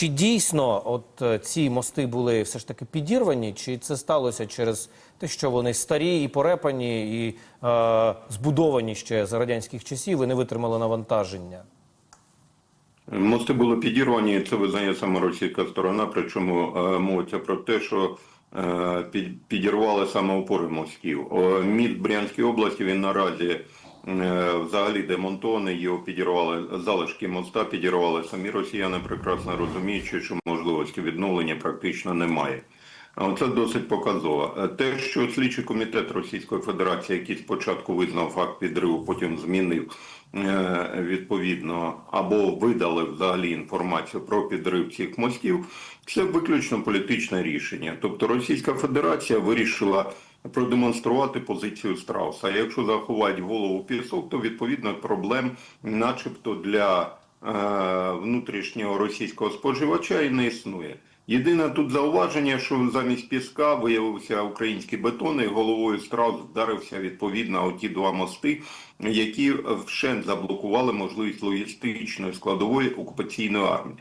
Чи дійсно от е, ці мости були все ж таки підірвані, чи це сталося через те, що вони старі і порепані, і е, збудовані ще за радянських часів і не витримали навантаження? Мости були підірвані, це визнає саме російська сторона, причому е, мовиться про те, що е, під, підірвали саме опори мостів. О, Міст Брянської області він наразі е, взагалі демонтований, його підірвали залишки моста, підірвали самі росіяни, прекрасно розуміючи, що можливості відновлення практично немає. Це досить показово. Е, Те, що слідчий комітет Російської Федерації, який спочатку визнав факт підриву, потім змінив е, відповідно або видали взагалі інформацію про підрив цих мостів, це виключно політичне рішення. Тобто Російська Федерація вирішила продемонструвати позицію страуса. Якщо заховати голову пісок, то відповідно проблем, начебто для е, внутрішнього російського споживача і не існує. Єдине тут зауваження, що замість піска виявився український бетон, і головою страус вдарився відповідно оті два мости, які вщент заблокували можливість логістичної складової окупаційної армії.